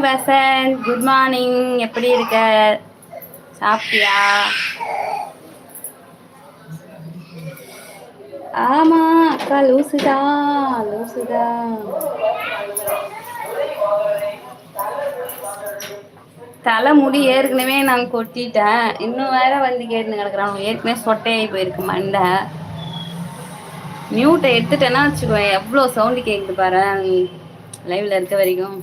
Hi Vasanth good morning எப்படி இருக்க? சாப்பிட்டியா? ஆமா அக்கா லூசுதா லூசுதா. தலை முடி ஏற்கனவே நான் கொட்டிட்டேன். இன்னும் வேற வந்து கேட்டுன்னு கிடக்குறான். ஏற்கனவே சொட்டையாகி போயிருக்கு மண்டை. மியூட்டை எடுத்துட்டேன்னா வச்சுக்கோ எவ்வளோ சவுண்டு கேட்குது பாரு. லைவ்ல இருக்க வரைக்கும்.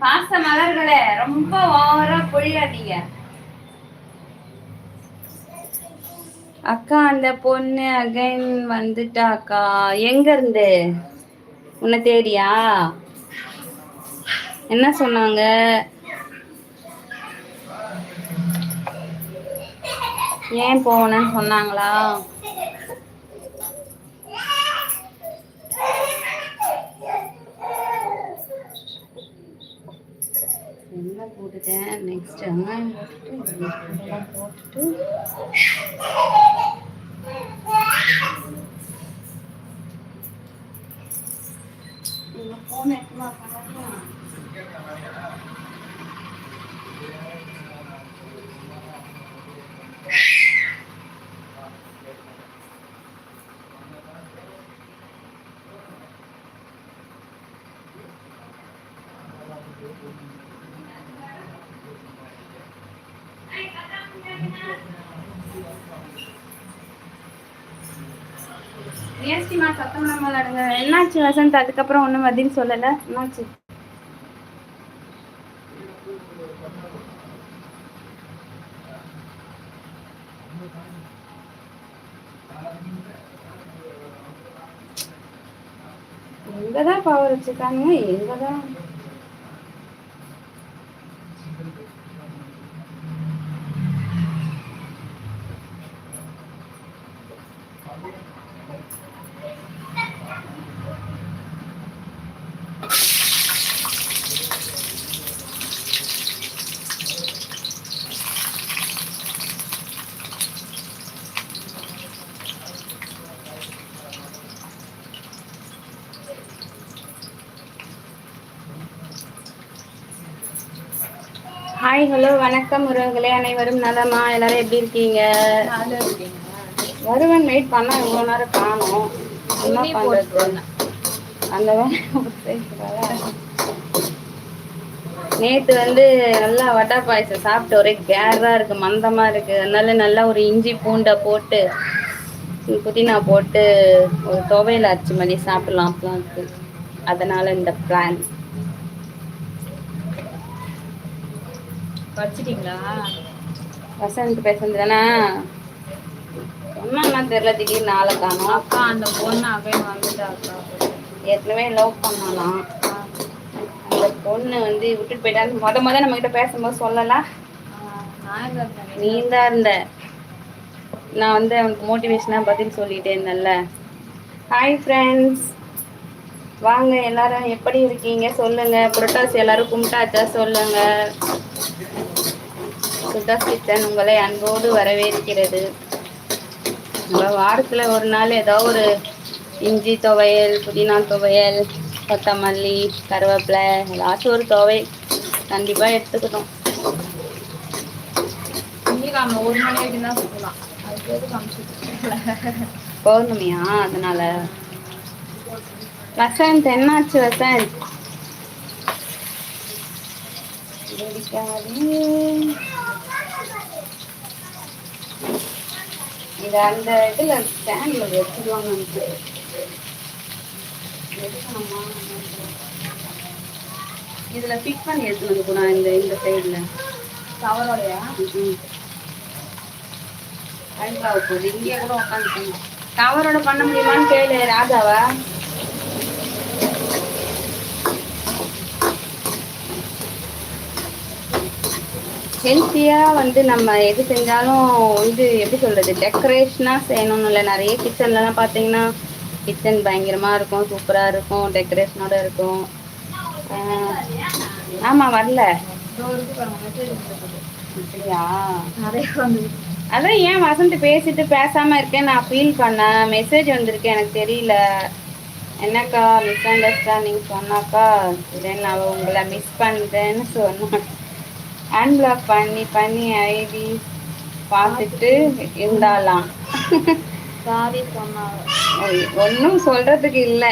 பாச மலர்களே ரொம்ப ஓவரா பொழியாதீங்க. அக்கா அந்த பொண்ணு அகைன் வந்துட்டா அக்கா எங்க இருந்து? உன்னை தேடியா? என்ன சொன்னாங்க? ஏன் போனேன்னு சொன்னாங்களா? என்ன போட்டுட்டேன் நெக்ஸ்ட் வெங்காயம் போட்டுட்டு போட்டுட்டு போன ஏஸ்டிமா சத்தம் நம்ம விளாடுங்க என்னாச்சு வசந்த்? அதுக்கப்புறம் ஒன்றும் பதில் சொல்லலை. என்னாச்சு? எங்கதான் பவர் வச்சிருக்காங்க எங்கதான் ஹாய் ஹலோ வணக்கம் உறவுகளே. அனைவரும் நலமா? எல்லாரும் எப்படி இருக்கீங்க? வருவன் வெயிட் பண்ணா இவ்வளோ நேரம் காணும். என்ன பண்றது. அந்த நேற்று வந்து நல்லா வடை பாயசம் சாப்பிட்டு ஒரே கேராக இருக்கு மந்தமாக இருக்கு. அதனால நல்லா ஒரு இஞ்சி பூண்டை போட்டு புதினா போட்டு ஒரு துவையில் அரைச்சி மாதிரி சாப்பிடலாம் இருக்கு. அதனால இந்த பிளான் படிச்சிட்டீங்களா? வசந்த் பேசுறது தானே சொன்னா தெரியல திடீர்னு நாளை காணும். அக்கா அந்த பொண்ணு அகைன் வந்துட்டா அக்கா. ஏற்கனவே லவ் பண்ணலாம் அந்த பொண்ணு வந்து விட்டுட்டு போயிட்டான்னு முத முத நம்ம கிட்ட பேசும்போது சொல்லலாம் நீ தான் இருந்த. நான் வந்து அவனுக்கு மோட்டிவேஷனாக பதில் சொல்லிட்டே இருந்தேன்ல. ஹாய் ஃப்ரெண்ட்ஸ் வாங்க எல்லாரும் எப்படி இருக்கீங்க? சொல்லுங்க. புரட்டாசி எல்லாரும் கும்பிட்டாச்சா? சொல்லுங்க. கிச்சன் உங்களை அன்போடு வரவேற்கிறது. நம்ம வாரத்தில் ஒரு நாள் ஏதோ ஒரு இஞ்சி துவையல் புதினா துவையல் கொத்தமல்லி கருவேப்பிலை ஏதாச்சும் ஒரு துவை கண்டிப்பாக எடுத்துக்கணும். திங்கக்கிழமை ஒரு மணி தான் சொல்லலாம் பௌர்ணமியா? அதனால. வசந்த் என்னாச்சு வசந்த்? வெடிக்காதே. இது அந்த இதுல ஸ்டாண்ட்ல வச்சிருவாங்க எடுக்கணுமா? இதுல ஃபிட் பண்ணி எடுத்துனது கூட இந்த இந்த சைடுல கவரோடையா போகுது இங்கேயே கூட உட்காந்துக்கணும் கவரோட பண்ண முடியுமான்னு கேளு ராஜாவா? ஹெல்த்தியாக வந்து நம்ம எது செஞ்சாலும் வந்து எப்படி சொல்கிறது டெக்கரேஷனாக செய்யணும்னு இல்லை. நிறைய கிச்சன்லலாம் பார்த்தீங்கன்னா கிச்சன் பயங்கரமாக இருக்கும் சூப்பராக இருக்கும் டெக்கரேஷனோட இருக்கும். ஆமாம் வரல. அப்படியா? அதான் ஏன் வசந்த் பேசிட்டு பேசாமல் இருக்கேன் நான் ஃபீல் பண்ணேன். மெசேஜ் வந்திருக்கேன் எனக்கு தெரியல. என்னக்கா மிஸ் அண்டர்ஸ்டாண்டிங் சொன்னாக்கா தென் அவ உங்களை மிஸ் பண்ணுறேன்னு சொன்னான் அன்பிளாக் பண்ணி பண்ணி ஐடி பார்த்துட்டு இருந்தாலாம். ஒன்றும் சொல்றதுக்கு இல்லை.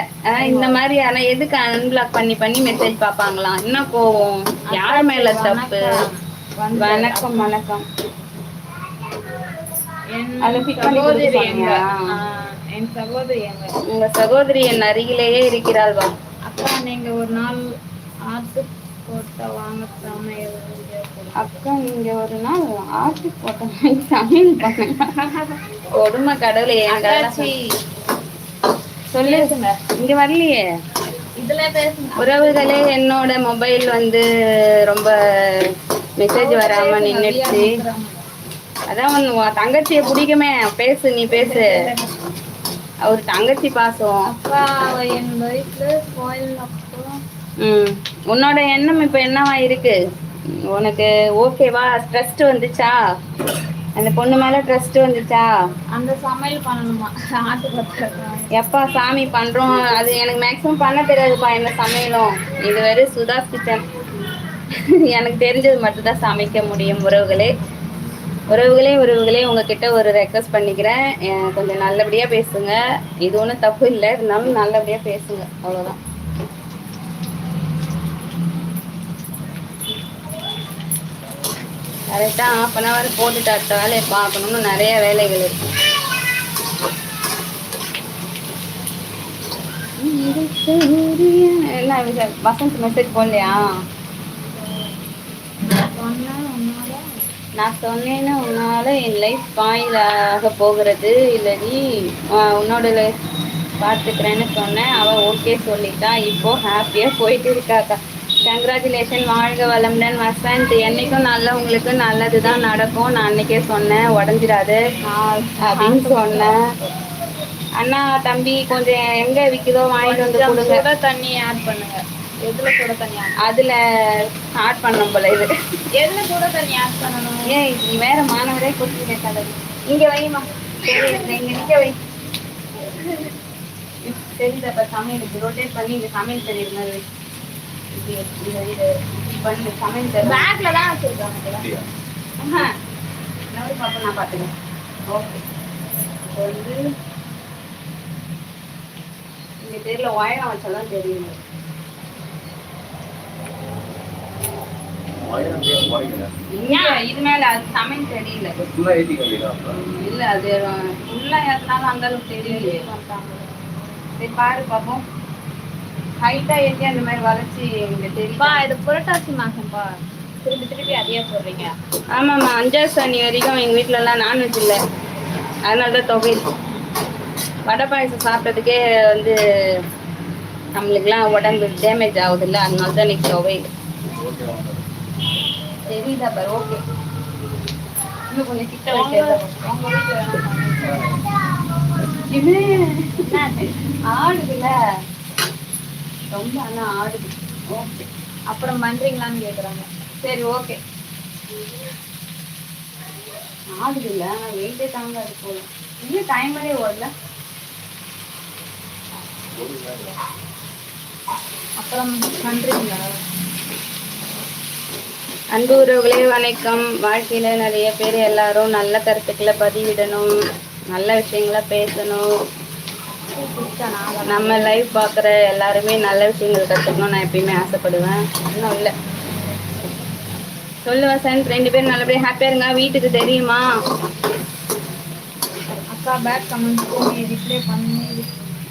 இந்த மாதிரி ஆனா எதுக்கு அன்பிளாக் பண்ணி பண்ணி மெசேஜ் பார்ப்பாங்களாம்? என்ன கோவம்? யார் மேல தப்பு? வணக்கம். வணக்கம் என் சகோதரி உங்க சகோதரி என் அருகிலேயே இருக்கிறாள் வா. அக்கா நீங்க ஒரு நாள் ஆத்து போட்ட வாங்க. அக்கா நீங்க ஒரு நாள் ஆட்டு போட்ட மாதிரி சமையல் பண்ணுங்க. கொடுமை கடவுளே என் கடவுளை அக்காச்சி, சொல்லு பேசுங்க. இங்க வரலையே. உறவுகளே என்னோட மொபைல் வந்து ரொம்ப மெசேஜ் வராம நின்னுடுச்சு. அதான் உன் தங்கச்சியை பிடிக்குமே. பேசு நீ பேசு. அவர் தங்கச்சி பாசம். உன்னோட எண்ணம் இப்போ என்னவா இருக்கு? உனக்கு ஓகேவா ட்ரஸ்ட் வந்துச்சா? அந்த பொண்ணு மேல ட்ரஸ்ட் வந்துச்சா? அந்த சமையல் பண்ணணுமா? எப்பா சாமி பண்றோம். அது எனக்கு மேக்ஸிமம் பண்ண தெரியாதுப்பா எந்த சமையலும். இது வெறும் சுதாஸ் கிச்சன். எனக்கு தெரிஞ்சது மட்டும்தான் சமைக்க முடியும் உறவுகளே. உறவுகளே உறவுகளே உங்ககிட்ட ஒரு ரெக்வஸ்ட் பண்ணிக்கிறேன். கொஞ்சம் நல்லபடியா பேசுங்க. இது ஒன்றும் தப்பு இல்லை. இருந்தாலும் நல்லபடியா பேசுங்க. அவ்வளோதான் கரெக்டாக ஹாஃப் அன் ஹவர் போட்டுட்டு அடுத்த வேலையை பார்க்கணும்னு நிறைய வேலைகள் இருக்கு. என்ன வசந்த் மெசேஜ் போடலையா? நான் சொன்னேன்னா உன்னால என் லைஃப் ஸ்பாயில் ஆக போகிறது இல்லடி. நீ உன்னோட லைஃப் பார்த்துக்கிறேன்னு சொன்னேன். அவள் ஓகே சொல்லிட்டா. இப்போ ஹாப்பியாக போயிட்டு இருக்காக்கா கங்க்ராச்சுலேஷன் வாழ்க வளமுடன் வசந்த் என்னைக்கும் நல்ல உங்களுக்கு நல்லது தான் நடக்கும். நான் அன்னைக்கே சொன்னேன் உடஞ்சிடாது அப்படின்னு சொன்னேன். அண்ணா தம்பி கொஞ்சம் எங்கே விற்குதோ வாங்கிட்டு வந்து கொடுங்க. தண்ணி ஆட் பண்ணுங்க. எதுல சுட தண்ணி அதில் ஸ்டார்ட் பண்ணோம் போல இது. எதுல சுட தண்ணி ஆட் பண்ணணும்? ஏய் நீ வேற மாணவரே கொட்டி கேட்காத இங்க வைமா இங்க நிக்க வை. தெரியுதப்ப சமையலுக்கு ரொட்டேட் பண்ணி இங்க சமையல் தெரியுற மாதிரி பண்ணு சமையல் தான் வச்சிருக்காங்க நான் பார்த்துக்கிறேன். ஓகே இப்போ வந்து இங்க தெரியல ஒயரம் வச்சாதான் தெரியும். இது மேல அது சமையல் தெரியல. இல்ல அது ஃபுல்லா ஏத்தினாலும் அந்த அளவுக்கு தெரியலையே. சரி பாரு பாப்போம் ஹைட்டா ஏத்தி அந்த மாதிரி வளைச்சி தெரியும் இது புரட்டாசி மாசம்பா திருப்பி திருப்பி அதையே போடுறீங்க ஆமாம்மா அஞ்சாவது சனி வரைக்கும் எங்க வீட்ல எல்லாம் நான்வெஜ் இல்லை. அதனால தான் தொகை. வடை பாயசம் சாப்பிட்டதுக்கே வந்து நம்மளுக்குலாம் உடம்பு டேமேஜ் ஆகுது இல்லை அதனால தான் இன்னைக்கு தொகை. தெரியுதா பாரு ஓகே. இன்னும் கொஞ்சம் கிட்ட வீட்டுல இது ஆடுதுல ரொம்ப ஆனா ஆடுது. ஓகே. அப்புறம் பண்றீங்களான்னு கேக்குறாங்க. சரி ஓகே. ஆடுதுல்ல ஆனால் வெயிட்டே தாங்காது போல. இன்னும் டைமரே ஓடல. அப்புறம் பண்றீங்களா? அன்பு உறவுகளே வணக்கம். வாழ்க்கையில நிறைய பேர் எல்லாரும் நல்ல கருத்துக்களை பதிவிடணும். நல்ல விஷயங்களை பேசணும். நம்ம லைஃப் பார்க்குற எல்லாருமே நல்ல விஷயங்கள் கற்றுக்கணும் நான் எப்பயுமே ஆசைப்படுவேன். இன்னும் இல்லை. சொல்லு வசந்த் ரெண்டு பேரும் நல்லபடியாக ஹாப்பியாக இருங்க. வீட்டுக்கு தெரியுமா? அக்கா பேக் கமெண்ட் பண்ணி ரிப்ளை பண்ணி.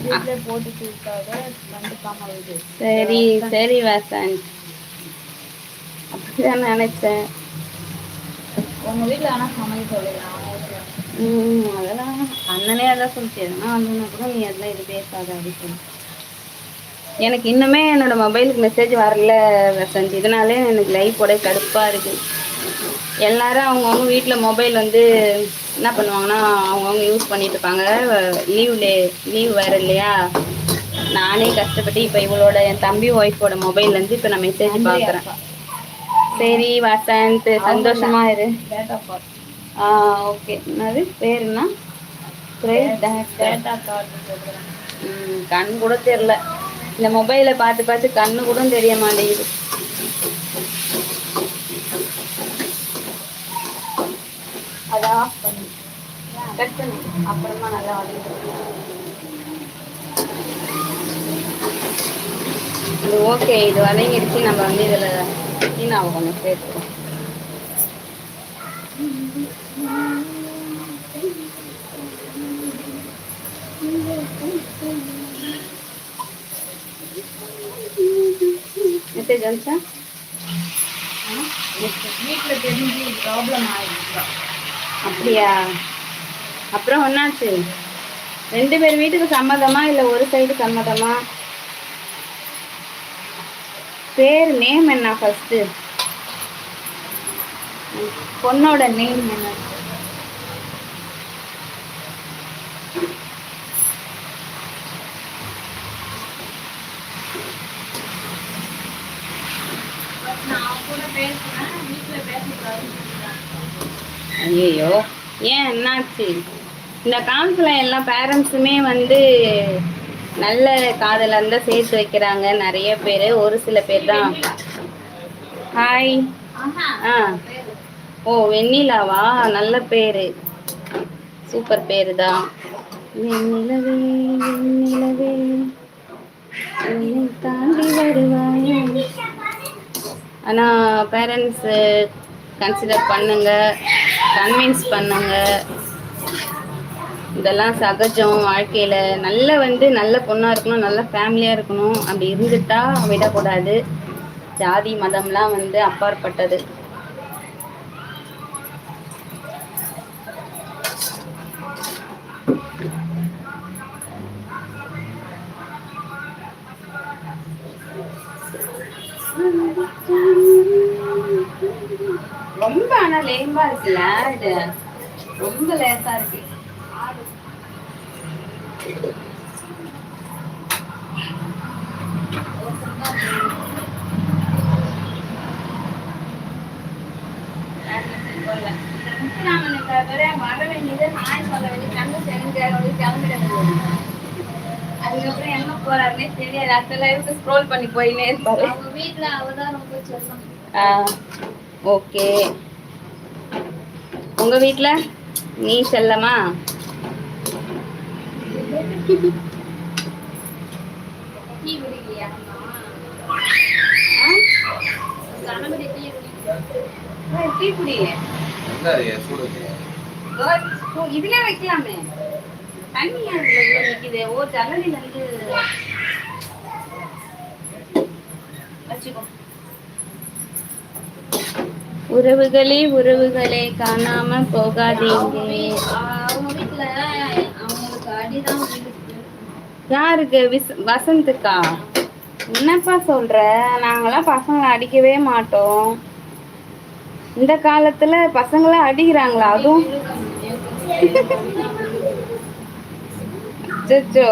ரிப்ளை போட்டுட்டு இருக்காங்க கண்டுக்காம வருது. சரி சரி வசந்த். அப்படிதான் நினைச்சேன். உங்க வீட்டுல ஆனா சமையல் சொல்லலாம் ம் அண்ணனே அதான் சொல்லிச்சு எதுனா வந்தோன்னா கூட நீ அதெல்லாம் இது பேசாத அப்படின்னு சொல்லி எனக்கு இன்னுமே என்னோட மொபைலுக்கு மெசேஜ் வரல வசந்த். இதனாலே எனக்கு லைஃபோட கடுப்பாக இருக்கு. எல்லாரும் அவங்கவுங்க வீட்டில் மொபைல் வந்து என்ன பண்ணுவாங்கன்னா அவங்கவுங்க யூஸ் பண்ணிட்டு இருப்பாங்க. லீவ்ல லீவ் வேறு இல்லையா? நானே கஷ்டப்பட்டு இப்போ இவளோட என் தம்பி ஒய்ஃபோட மொபைல்லேருந்து இப்போ நான் மெசேஜ் பார்க்குறேன் சரி வசந்த் சந்தோஷமா இரு. ஆ ஓகே என்னது? பேர் கண் கூட தெரில இந்த மொபைலை பார்த்து பார்த்து கண்ணு கூட தெரிய மாட்டேங்குது. அதை ஆஃப் பண்ணி. கட் பண்ணு. அப்புறமா நல்லா இது ஓகே இது வதங்கிடுச்சு நம்ம வந்து இதில் சீனாவை கொஞ்சம் சேர்த்துக்கோம் மெசேஜ் வந்துச்சா வீட்டில் தெரிஞ்சு ப்ராப்ளம் ஆகிடுச்சு அப்படியா? அப்புறம் என்னாச்சு? ரெண்டு பேர் வீட்டுக்கு சம்மதமா இல்லை ஒரு சைடு சம்மதமா? பேர் நேம் என்ன ஃபர்ஸ்ட் பொண்ணோட நேம் என்ன நான் கூட பேசுனேன் வீட்டில் பேசக்கூடாதுன்னு ஐயோ ஏன் என்னாச்சு? இந்த காலத்தில் எல்லா பேரண்ட்ஸுமே வந்து நல்ல காதலர் தான் சேர்த்து வைக்கிறாங்க நிறைய பேர் ஒரு சில பேர் தான். ஹாய் ஆ. ஓ வெண்ணிலாவா? நல்ல பேர். சூப்பர் பேர் தான். வெண்ணிலவே வெண்ணிலவே என்னை தாண்டி வருவாய். ஆனால் பேரண்ட்ஸு கன்சிடர் பண்ணுங்க. கன்வின்ஸ் பண்ணாங்க. இதெல்லாம் சகஜம் வாழ்க்கையில். நல்ல வந்து நல்ல பொண்ணாக இருக்கணும் நல்ல ஃபேமிலியாக இருக்கணும். அப்படி இருந்துட்டா விடக்கூடாது. ஜாதி மதம்லாம் வந்து அப்பாற்பட்டது. ரொம்ப ஆனா லேம்பா இருக்குல்ல இது ரொம்ப லேசா இருக்கு. வர வேண்டியது நாய் சொல்ல வேண்டியது கண்ணு தெரிஞ்ச கிளம்பிட அதுக்கப்புறம் எங்க போறாருன்னே தெரியாது. அடுத்த ஸ்க்ரோல் பண்ணி போயினே இருப்பாரு. அவங்க வீட்டில் அவ தான் ரொம்ப செல்லம் ஓகே. உங்க வீட்ல? நீ செல்லமா? இதுல வைக்கலாமே. தண்ணி நிக்குது. ஓ ஜன்னலில இருந்து வச்சுக்கோ. உறவுகளே உறவுகளே காணாம போகாதீங்க. யாருக்கு? விஸ் வசந்துக்கா? என்னப்பா சொல்ற? நாங்களாம் பசங்களை அடிக்கவே மாட்டோம். இந்த காலத்துல பசங்களை அடிக்கிறாங்களா? அதுவும் அச்சோ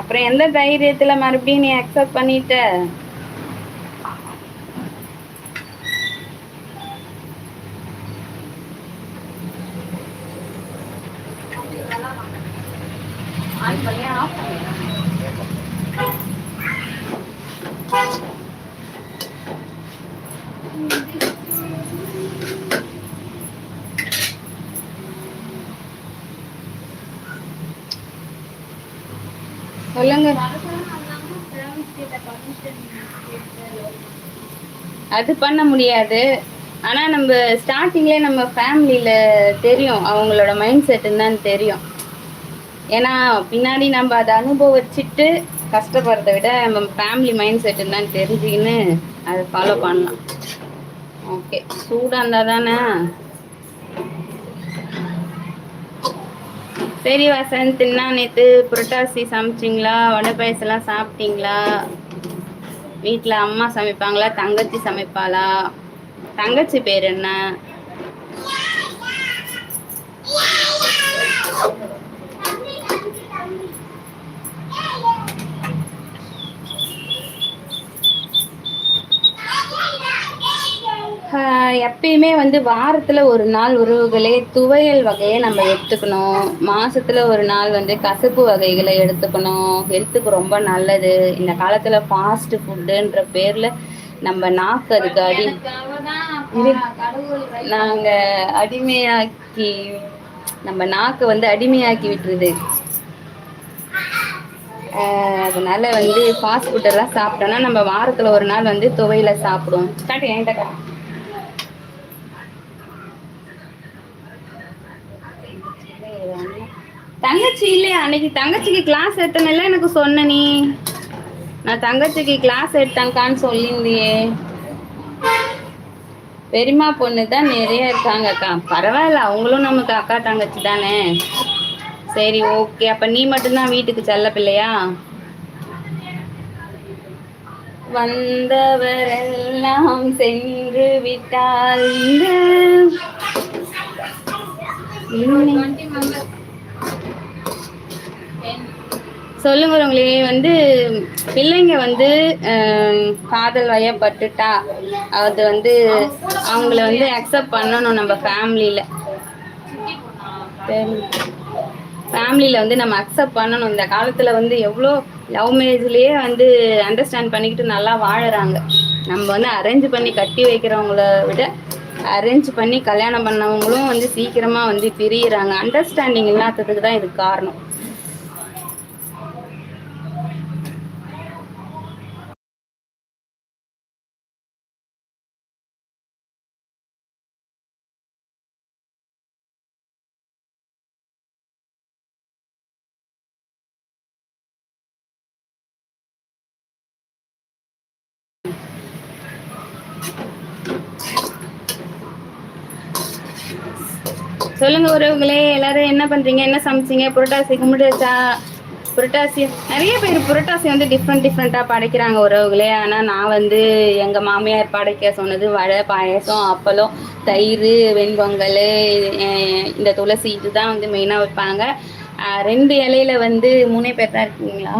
அப்புறம் எந்த தைரியத்துல மறுபடியும் நீ அக்செப்ட் பண்ணிட்ட ஆன் பண்ணியா ஆஃப் பண்ணியா சொல்லுங்க. அது பண்ண முடியாது. ஆனால் நம்ம ஸ்டார்டிங்லேயே நம்ம ஃபேமிலியில் தெரியும். அவங்களோட மைண்ட் செட் என்னன்னு தெரியும். ஏன்னா பின்னாடி நம்ம அதை அனுபவிச்சுட்டு கஷ்டப்படுறதை விட நம்ம ஃபேமிலி மைண்ட் செட் என்னன்னு தெரிஞ்சுக்கின்னு அதை ஃபாலோ பண்ணலாம். ஓகே சூடாக இருந்தால் தானே? சரி வசந்த் என்ன நேற்று புரட்டாசி சமைச்சிங்களா? வடை பாயசெல்லாம் சாப்பிட்டீங்களா? வீட்டில் அம்மா சமைப்பாங்களா? தங்கச்சி சமைப்பாளா? தங்கச்சி பேர் என்ன? எப்பயுமே வந்து வாரத்தில் ஒரு நாள் உறவுகளே துவையல் வகையை நம்ம எடுத்துக்கணும். மாசத்துல ஒரு நாள் வந்து கசப்பு வகைகளை எடுத்துக்கணும். ஹெல்த்துக்கு ரொம்ப நல்லது. இந்த காலத்தில் ஃபாஸ்ட் ஃபுட்டுன்ற பேரில் நம்ம நாக்கு அதுக்கு அடி நாங்கள் அடிமையாக்கி நம்ம நாக்கு வந்து அடிமையாக்கி விட்டுருது. அதனால வந்து ஃபாஸ்ட் ஃபுட்டெல்லாம் சாப்பிட்டோன்னா நம்ம வாரத்தில் ஒரு நாள் வந்து துவையில சாப்பிடுவோம் காட்டு. தங்கச்சி இல்லையா அன்னைக்கு? தங்கச்சிக்கு கிளாஸ் எடுத்தனல எனக்கு சொன்ன நீ. நான் தங்கச்சிக்கு கிளாஸ் எடுத்தாங்கான்னு சொல்லியிருந்தியே. பெரியம்மா பொண்ணு தான் நிறைய இருக்காங்க அக்கா பரவாயில்ல அவங்களும் நமக்கு அக்கா தங்கச்சி தானே. சரி ஓகே அப்ப நீ மட்டும்தான் வீட்டுக்கு செல்ல பிள்ளையா? வந்தவரெல்லாம் சென்று விட்டால் இந்த ஒரு 20 members. சொல்லுங்க உங்களே வந்து பிள்ளைங்க வந்து காதல் வயப்பட்டுட்டா அது வந்து அவங்கள வந்து அக்செப்ட் பண்ணணும் நம்ம ஃபேமிலியில் ஃபேமிலியில் வந்து நம்ம அக்செப்ட் பண்ணணும். இந்த காலத்தில் வந்து எவ்வளோ லவ் மேரேஜ்லேயே வந்து அண்டர்ஸ்டாண்ட் பண்ணிக்கிட்டு நல்லா வாழறாங்க. நம்ம வந்து அரேஞ்ச் பண்ணி கட்டி வைக்கிறவங்கள விட அரேஞ்ச் பண்ணி கல்யாணம் பண்ணவங்களும் வந்து சீக்கிரமாக வந்து பிரியிறாங்க. அண்டர்ஸ்டாண்டிங் இல்லாததுக்கு தான் இது காரணம். சொல்லுங்க உறவுகளே எல்லாரும் என்ன பண்றீங்க? என்ன சமைச்சீங்க? புரட்டாசி கும்பிடுச்சா புரட்டாசி நிறைய பேர் புரட்டாசி வந்து டிஃப்ரெண்ட் டிஃப்ரெண்ட்டாக படைக்கிறாங்க உறவுகளே. ஆனால் நான் வந்து எங்கள் மாமியார் படைக்க சொன்னது வடை பாயசம் அப்பளம் தயிர் வெண்பொங்கல் இந்த துளசி இதுதான் வந்து மெயினாக வைப்பாங்க. ரெண்டு இலையில வந்து மூணே பேர் தான் இருக்கீங்களா?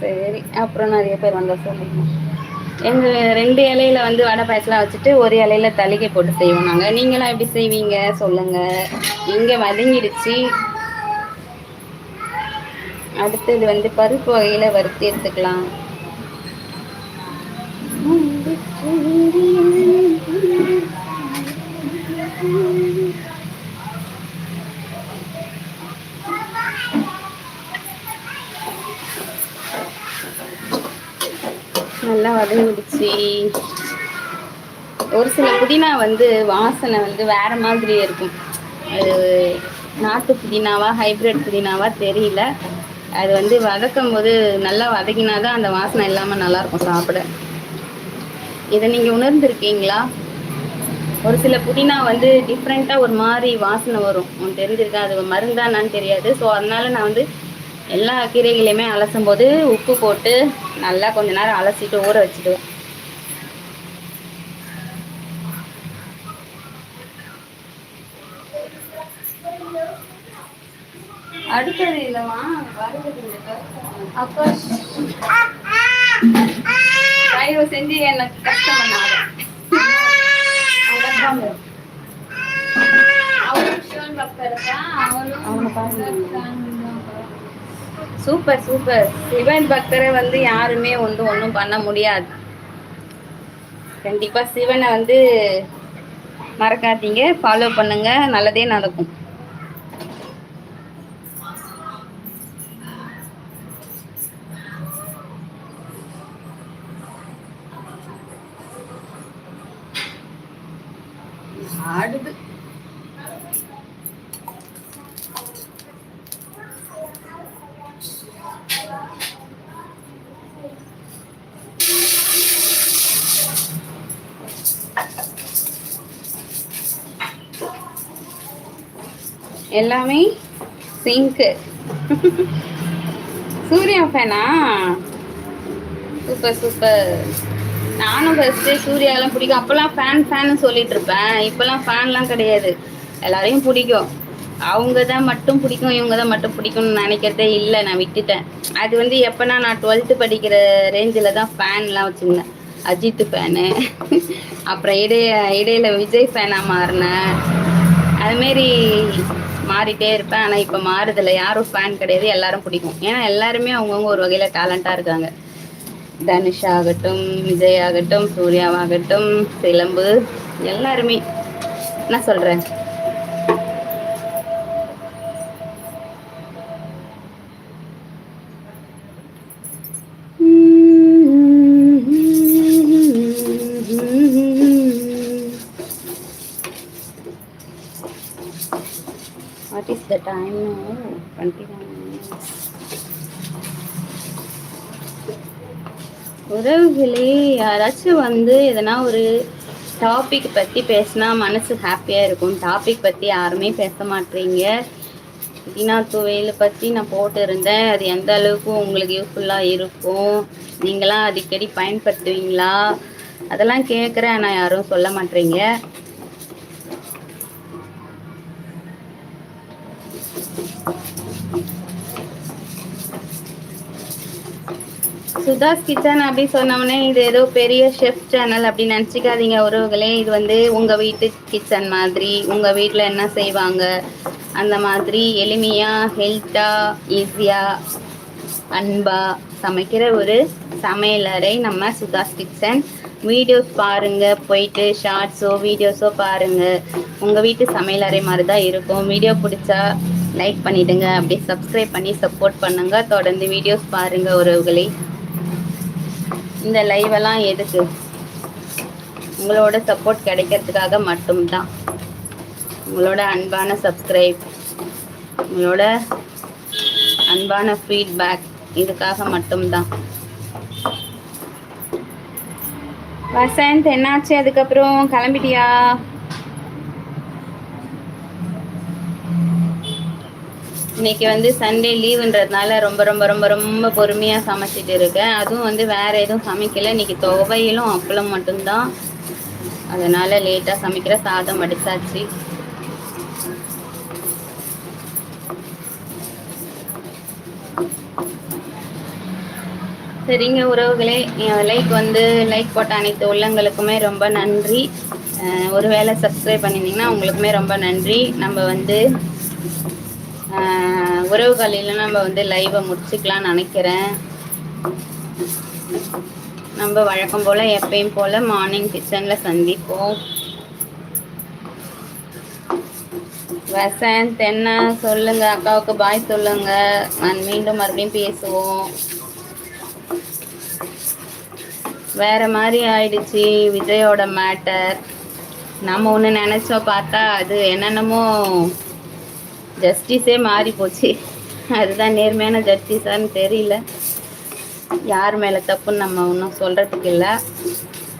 சரி அப்புறம் நிறைய பேர் வந்தா சொல்லுங்க. எங்க ரெண்டு இலையில வந்து வடை பாயசலாம் வச்சுட்டு ஒரு இலையில தலிகை போட்டு செய்வோம் நாங்க. நீங்களாம் எப்படி செய்வீங்க? சொல்லுங்க. இங்க வதங்கிடுச்சு. அடுத்தது வந்து பருப்பு வகையில வறுத்து எடுத்துக்கலாம். நல்லா ஒரு சில புதினா வந்து வாசனை வந்து வேற மாதிரி இருக்கும். அது நாட்டு புதினாவா ஹைபிரிட் புதினாவா தெரியல. அது வந்து வதக்கும் போது நல்லா வதக்கினாதான் அந்த வாசனை இல்லாமல் நல்லா இருக்கும் சாப்பிட. இதை நீங்கள் உணர்ந்திருக்கீங்களா? ஒரு சில புதினா வந்து டிஃப்ரெண்ட்டாக ஒரு மாதிரி வாசனை வரும். உங்களுக்கு தெரிஞ்சிருக்கா? அது மருந்தானான்னு தெரியாது. ஸோ அதனால நான் வந்து எல்லா கீரைகளையுமே அலசும் போது உப்பு போட்டு நல்லா கொஞ்ச நேரம் அலசிட்டு ஊற வச்சுடுவேன். அடுத்தது இல்லைம்மா. அப்போ. தயவு செஞ்சு எனக்கு கஷ்டம் பண்ணாத அவளும் அவனை பாருங்க. Super super. சிவன் பக்தரை வந்து யாருமே வந்து ஒன்றும் பண்ண முடியாது. கண்டிப்பாக சிவனை வந்து மறக்காதீங்க. ஃபாலோ பண்ணுங்க. நல்லதே நடக்கும். எல்லாமே சிங்க்கு சூர்யா ஃபேனா சூப்பர் சூப்பர் நானும் ஃபஸ்ட்டு சூர்யாலாம் பிடிக்கும். அப்போல்லாம் ஃபேன் ஃபேன்னு சொல்லிட்டு இருப்பேன். இப்போல்லாம் ஃபேன்லாம் கிடையாது. எல்லாரையும் பிடிக்கும். அவங்க தான் மட்டும் பிடிக்கும் இவங்க தான் மட்டும் பிடிக்கும்னு நினைக்கிறதே இல்லை. நான் விட்டுட்டேன். அது வந்து எப்போனா நான் டுவெல்த்து படிக்கிற ரேஞ்சில் தான் ஃபேன்லாம் வச்சுருந்தேன். அஜித் ஃபேனு அப்புறம் இடைய இடையில விஜய் ஃபேனாக மாறினேன். அதுமாரி மாறிட்டே இருப்பேன். ஆனால் இப்போ மாறுதில்ல. யாரும் ஃபேன் கிடையாது. எல்லாரும் பிடிக்கும். ஏன்னா எல்லாருமே அவங்கவுங்க ஒரு வகையில் டேலண்ட்டாக இருக்காங்க. தனுஷ் ஆகட்டும் விஜய் ஆகட்டும் சூர்யாவாகட்டும் சிலம்பு எல்லாருமே. என்ன சொல்கிறேன் ஏதாச்சும் வந்து எதனா ஒரு டாபிக் பற்றி பேசினா மனசு ஹாப்பியாக இருக்கும். டாபிக் பற்றி யாருமே பேச மாட்டீங்க புதினா துவையல் பற்றி நான் போட்டிருந்தேன். அது எந்த அளவுக்கு உங்களுக்கு யூஸ்ஃபுல்லாக இருக்கும்? நீங்களாம் அடிக்கடி பயன்படுத்துவீங்களா? அதெல்லாம் கேட்குறேன் ஆனால் யாரும் சொல்ல மாட்டீங்க சுதாஸ் கிச்சன் அப்படி சொன்னோடனே இது ஏதோ பெரிய ஷெஃப் சேனல் அப்படி நினச்சிக்காதீங்க உறவுகளே. இது வந்து உங்கள் வீட்டு கிச்சன் மாதிரி உங்கள் வீட்டில் என்ன செய்வாங்க? அந்த மாதிரி எளிமையாக ஹெல்த்தாக ஈஸியாக அன்பாக சமைக்கிற ஒரு சமையலறை நம்ம சுதாஸ் கிச்சன். வீடியோஸ் பாருங்கள் போயிட்டு ஷார்ட்ஸோ வீடியோஸோ பாருங்கள் உங்கள் வீட்டு சமையலறை மாதிரி தான் இருக்கும். வீடியோ பிடிச்சா லைக் பண்ணிவிடுங்க அப்படியே சப்ஸ்கிரைப் பண்ணி சப்போர்ட் பண்ணுங்கள் தொடர்ந்து வீடியோஸ் பாருங்கள் உறவுகளை. இந்த லைவ் எல்லாம் எதுக்கு உங்களோட சப்போர்ட் கிடைக்கிறதுக்காக மட்டும்தான். உங்களோட அன்பான சப்ஸ்கிரைப் உங்களோட அன்பான ஃபீட்பேக் இதுக்காக மட்டும்தான். வசந்த் என்னாச்சு? அதுக்கப்புறம் கிளம்பிட்டியா? இன்னைக்கு வந்து சண்டே லீவுன்றதுனால ரொம்ப ரொம்ப ரொம்ப ரொம்ப பொறுமையாக சமைச்சிட்டு இருக்கேன். அதுவும் வந்து வேற எதுவும் சமைக்கல. இன்னைக்கு துவையிலும் அப்பளம் மட்டும்தான். அதனால லேட்டாக சமைக்கிற சாதம் அடிச்சாச்சு சரிங்க உறவுகளே லைக் வந்து லைக் போட்ட அனைத்து உள்ளங்களுக்குமே ரொம்ப நன்றி. ஒருவேளை சப்ஸ்கிரைப் பண்ணியிருந்தீங்கன்னா உங்களுக்குமே ரொம்ப நன்றி. நம்ம வந்து உறவுகளில் நம்ம வந்து லைவை முடிச்சுக்கலாம்னு நினைக்கிறேன். நம்ம வழக்கம் போல் எப்பயும் போல் மார்னிங் கிச்சனில் சந்திப்போம். வசந்த் என்ன சொல்லுங்க. அக்காவுக்கு பாய் சொல்லுங்க. நான் மீண்டும் மறுபடியும் பேசுவோம். வேற மாதிரி ஆயிடுச்சு விஜயோட மேட்டர் நம்ம ஒன்று நினச்சோம் பார்த்தா அது என்னென்னமோ ஜஸ்டிஸே மாறி போச்சு அதுதான் நேர்மையான ஜஸ்டிஸான்னு தெரியல. யார் மேலே தப்புன்னு நம்ம ஒன்றும் சொல்கிறதுக்கு இல்லை.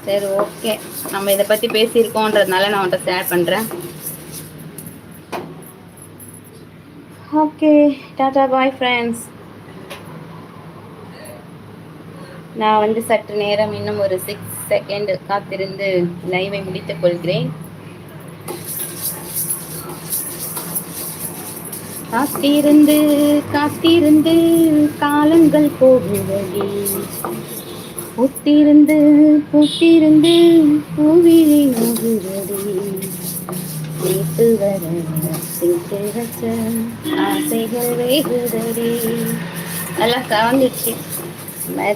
சரி ஓகே நம்ம இதை பற்றி பேசியிருக்கோன்றதுனால நான் உன்கிட்ட ஷேர் பண்ணுறேன் ஓகே டாடா பாய் ஃப்ரெண்ட்ஸ் நான் வந்து சற்று நேரம் இன்னும் ஒரு சிக்ஸ் செகண்ட் காத்திருந்து லைவை முடித்துக் கொள்கிறேன். காத்திருந்து காத்திருந்து காலங்கள் போகுவதே புத்திருந்து புத்திருந்து பூவிழி நோகுதடி நேற்று வர சேர்த்து வச்ச ஆசைகள் வேகுதடி. எல்லாம் கலந்துச்சு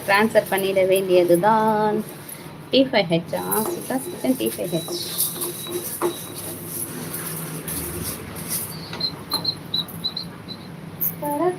ட்ரான்ஸ்ஃபர் பண்ணிட வேண்டியதுதான். டி ஃபைவ் ஹெச் ஆ சுத்தம் டி ஃபைவ் ஹெச்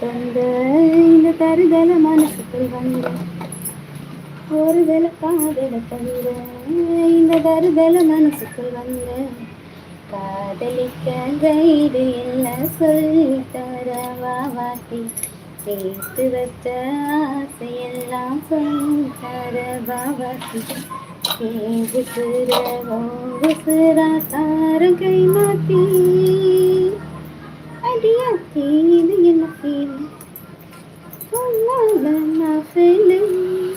தந்த இந்த தருதல மனசுக்குள் வந்த. ஒரு வேல காதல தந்த இந்த தருதல மனசுக்குள் வந்த. காதலிக்க கைடு என்ன சொல்லி தர வாட்டி. சேர்த்து வச்ச ஆசையெல்லாம் சொல்லி தர வாட்டி. ஏங்கு சிற ஓங்கு சிறா தாரம் கை I'm in feeling. Oh, love and feeling.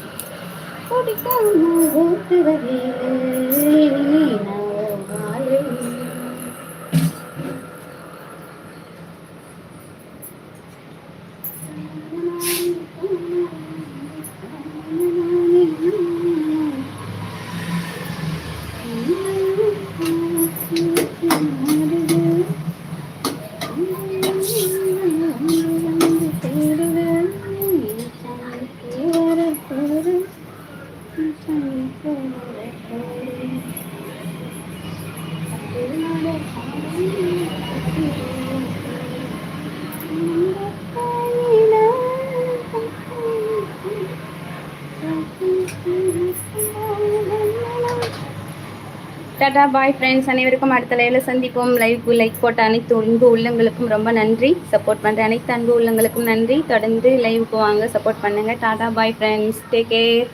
I the. Tata bye friends அனைவருக்கும் அடுத்த லைவில் சந்திப்போம். லைவ் லைக் போட்ட அனைத்து அன்பு உள்ளங்களுக்கும் ரொம்ப நன்றி. சப்போர்ட் பண்ணுற அனைத்து அன்பு உள்ளங்களுக்கும் நன்றி. தொடர்ந்து லைவுக்கு வாங்க சப்போர்ட் பண்ணுங்கள் tata bye friends take care